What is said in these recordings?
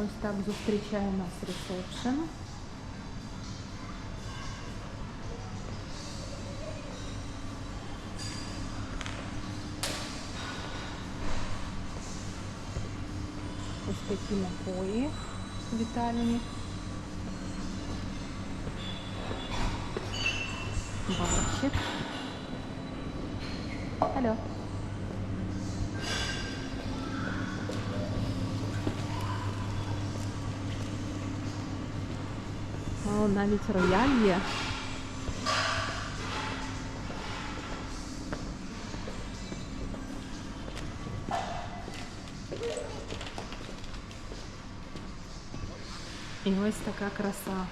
Ось так зустрічає нас ресепшн. Ось такі напої вітальні. Барчик. навіть рояль є. І ось така краса.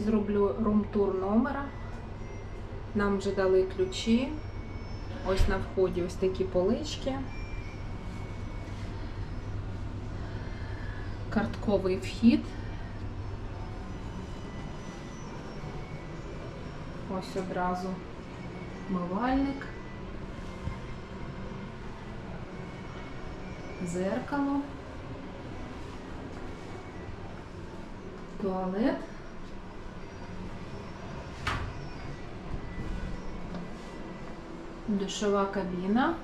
І зроблю рум-тур номера. Нам вже дали ключі. Ось на вході ось такі полички. Картковий вхід. Ось одразу мивальник. Зеркало. Туалет. Душова кабіна.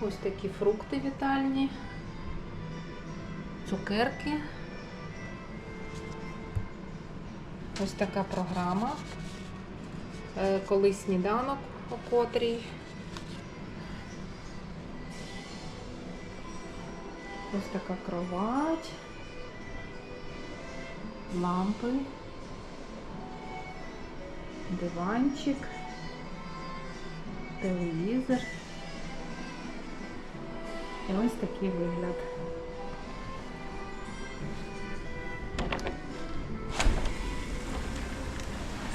Ось такі фрукти вітальні, цукерки. Ось така програма. Е, Коли сніданок о котрій. Ось така кровать, лампи, диванчик, телевізор. І ось такий вигляд.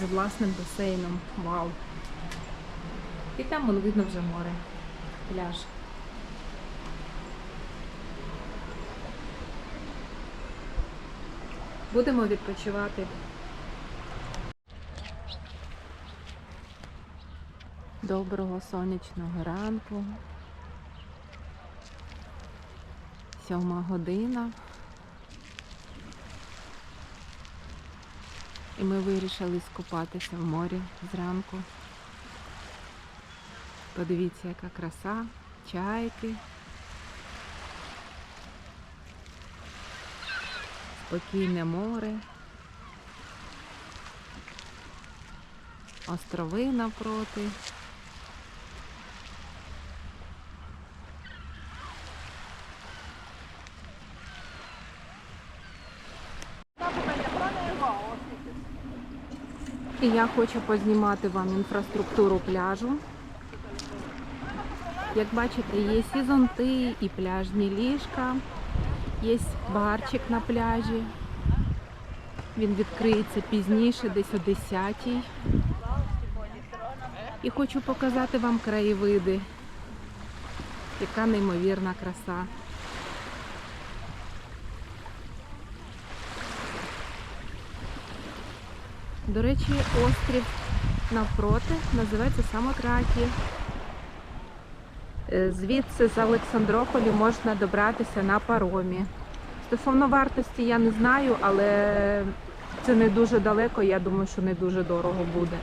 З власним басейном. Вау. І там видно вже море. Пляж. Будемо відпочивати. Доброго сонячного ранку. Сьома година. І ми вирішили скупатися в морі зранку. Подивіться, яка краса, чайки. Спокійне море. Острови напроти. І я хочу познімати вам інфраструктуру пляжу. Як бачите, є і зонти, і пляжні ліжка, є барчик на пляжі. Він відкриється пізніше, десь о 10-й. І хочу показати вам краєвиди. Яка неймовірна краса. До речі, острів навпроти називається Самократі. Е, Звідси з Олександрополі можна добратися на паромі. Стосовно вартості я не знаю, але це не дуже далеко, я думаю, що не дуже дорого буде.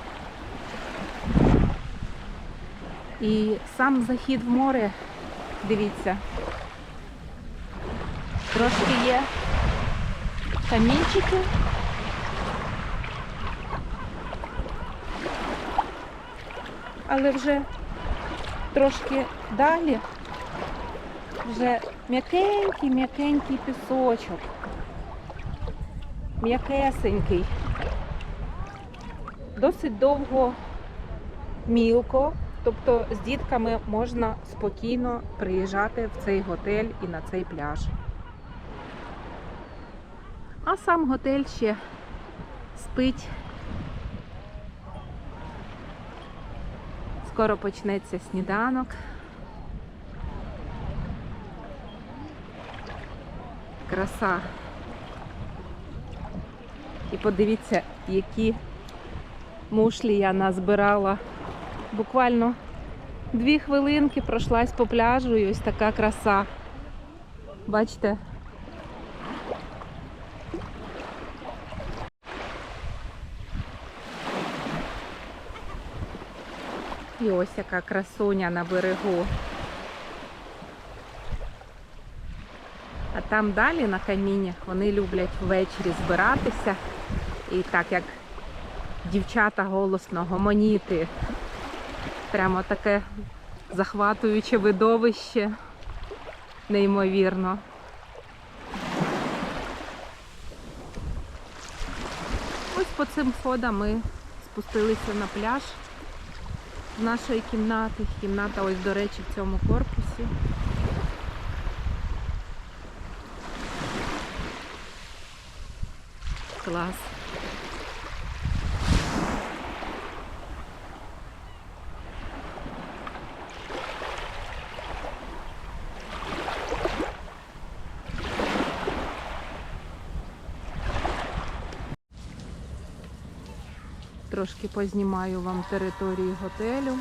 І сам захід в море, дивіться, трошки є камінчики. Але вже трошки далі вже м'якенький, м'якенький пісочок. М'якесенький. Досить довго мілко Тобто з дітками можна спокійно приїжджати в цей готель і на цей пляж. А сам готель ще спить. Скоро почнеться сніданок. Краса. І подивіться, які мушлі я назбирала. Буквально дві хвилинки пройшлась по пляжу і ось така краса. Бачите? І ось яка красуня на берегу. А там далі на каміннях вони люблять ввечері збиратися. І так як дівчата голосно гомоніти. Прямо таке захватуюче видовище. Неймовірно. Ось по цим сходам ми спустилися на пляж нашої кімнати. Кімната ось, до речі, в цьому корпусі. Клас. Трошки познімаю вам територію готелю.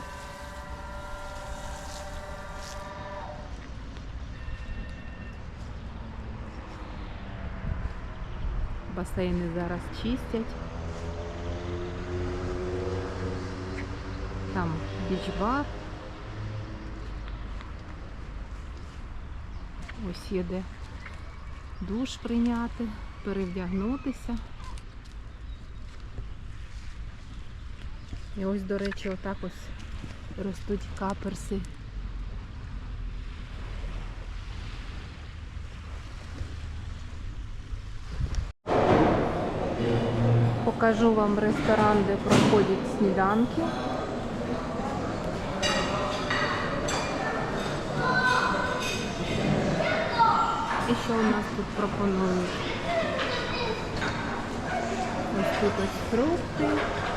Басейни зараз чистять. Там біч-бар. Ось є де душ прийняти, перевдягнутися. І ось, до речі, отак ось ростуть каперси. Покажу вам ресторан, де проходять сніданки. І що у нас тут пропонують? Ось тут ось фрукти.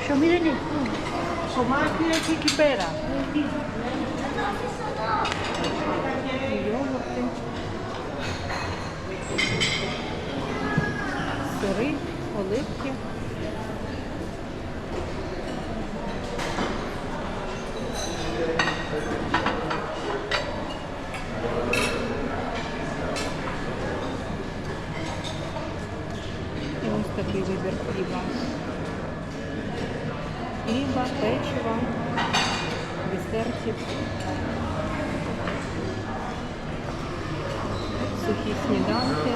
ψωμί δεν έχει. Κομμάτι έχει εκεί πέρα. Печива, десертів. сухі сніданки.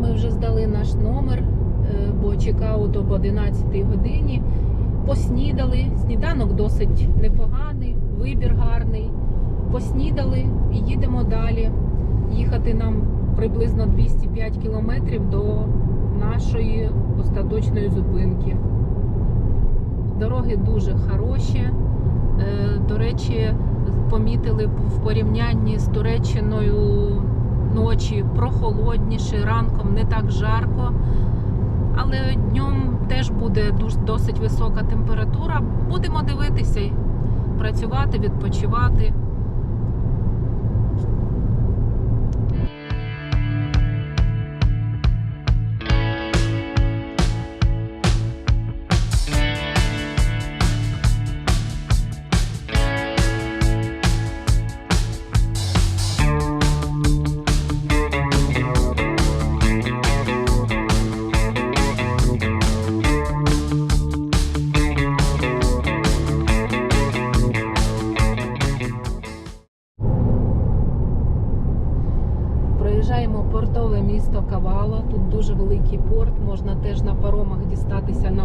Ми вже здали наш номер, е, бо чекаут об 11 годині. Поснідали. Сніданок досить непоганий, вибір гарний. Поснідали і їдемо далі. Їхати нам приблизно 205 кілометрів до нашої остаточної зупинки. Дороги дуже хороші. Е, До речі, помітили в порівнянні з Туреччиною ночі прохолодніше, ранком не так жарко. Але днем теж буде досить висока температура. Будемо дивитися, працювати, відпочивати.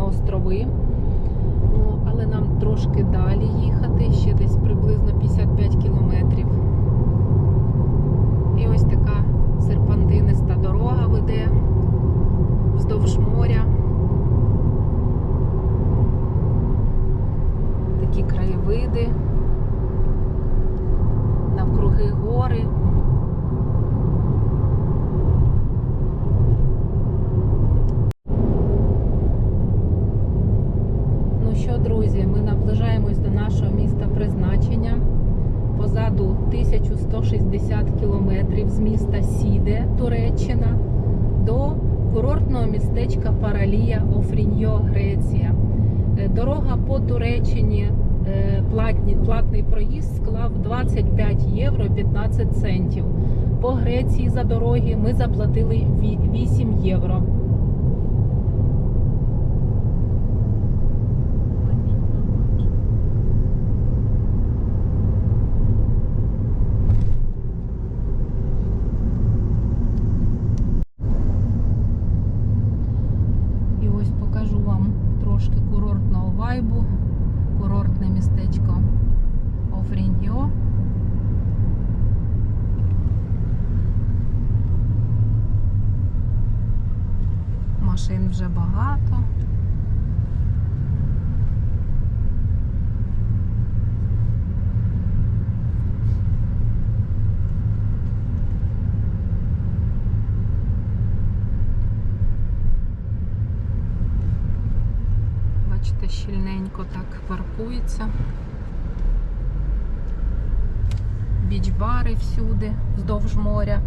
Острови. Але нам трошки далі їхати, ще десь приблизно 55 кілометрів. І ось така серпантиниста дорога веде вздовж моря. Такі краєвиди, навкруги гори. Ну що, друзі, ми наближаємось до нашого міста призначення. Позаду 1160 кілометрів з міста Сіде, Туреччина, до курортного містечка Паралія Офріньо, Греція. Е, Дорога по Туреччині, е, платні, платний проїзд склав 25 євро 15 центів. По Греції за дороги ми заплатили ві- 8 євро. І ось покажу вам трошки курортного вайбу, курортне містечко Офріньо. Машин вже багато. Бачите, щільненько так паркується. Біч-бари всюди, вздовж моря.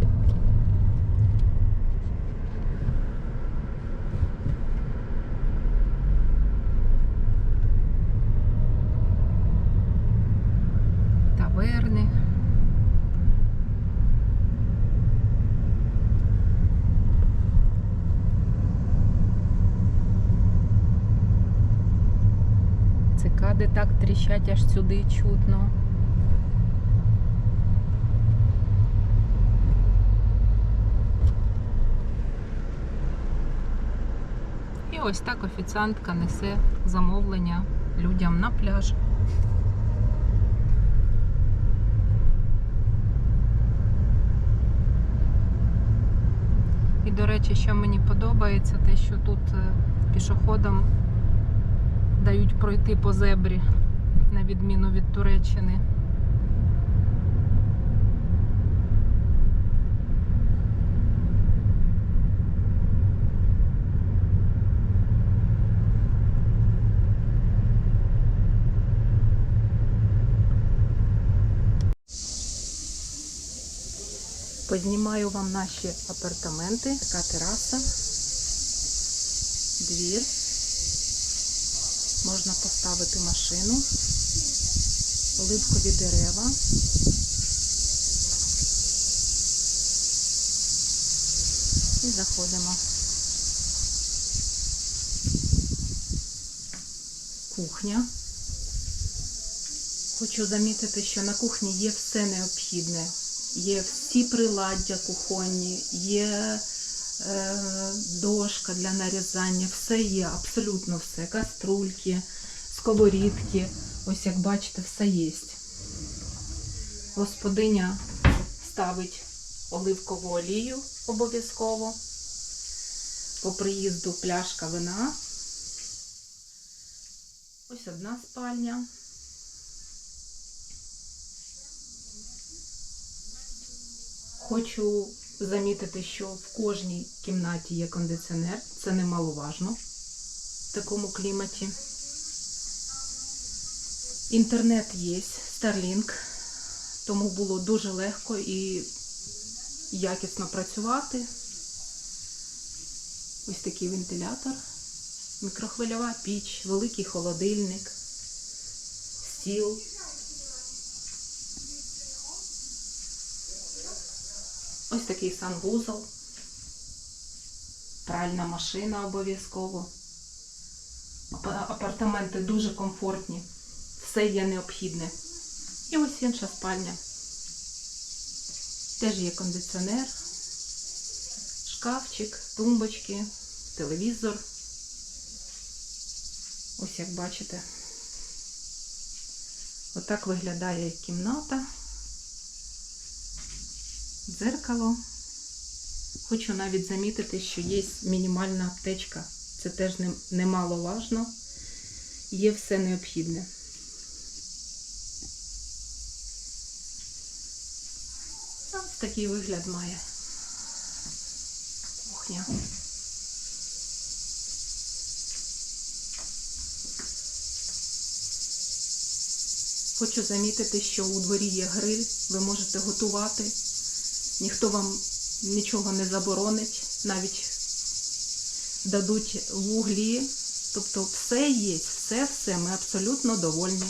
Цикади так тріщать аж сюди чутно. І ось так офіціантка несе замовлення людям на пляж. І, до речі, що мені подобається, те, що тут е, пішоходам дають пройти по зебрі, на відміну від Туреччини. Познімаю вам наші апартаменти, така тераса, двір. Можна поставити машину, оливкові дерева. І заходимо. Кухня. Хочу замітити, що на кухні є все необхідне. Є всі приладдя кухонні, є дошка для нарізання, все є, абсолютно все. Каструльки, сковорідки. Ось як бачите, все є. Господиня ставить оливкову олію обов'язково. По приїзду пляшка вина. Ось одна спальня. Хочу замітити, що в кожній кімнаті є кондиціонер. Це немаловажно в такому кліматі. Інтернет є, Starlink, тому було дуже легко і якісно працювати. Ось такий вентилятор, мікрохвильова піч, великий холодильник, стіл. Такий санвузол, пральна машина обов'язково. Апартаменти дуже комфортні, все є необхідне. І ось інша спальня. Теж є кондиціонер, шкафчик, тумбочки, телевізор. Ось як бачите. Отак виглядає кімната. Дзеркало. Хочу навіть замітити, що є мінімальна аптечка. Це теж немаловажно. Є все необхідне. Ось такий вигляд має кухня. Хочу замітити, що у дворі є гриль, ви можете готувати. Ніхто вам нічого не заборонить, навіть дадуть вуглі. Тобто все є, все, все, ми абсолютно довольні.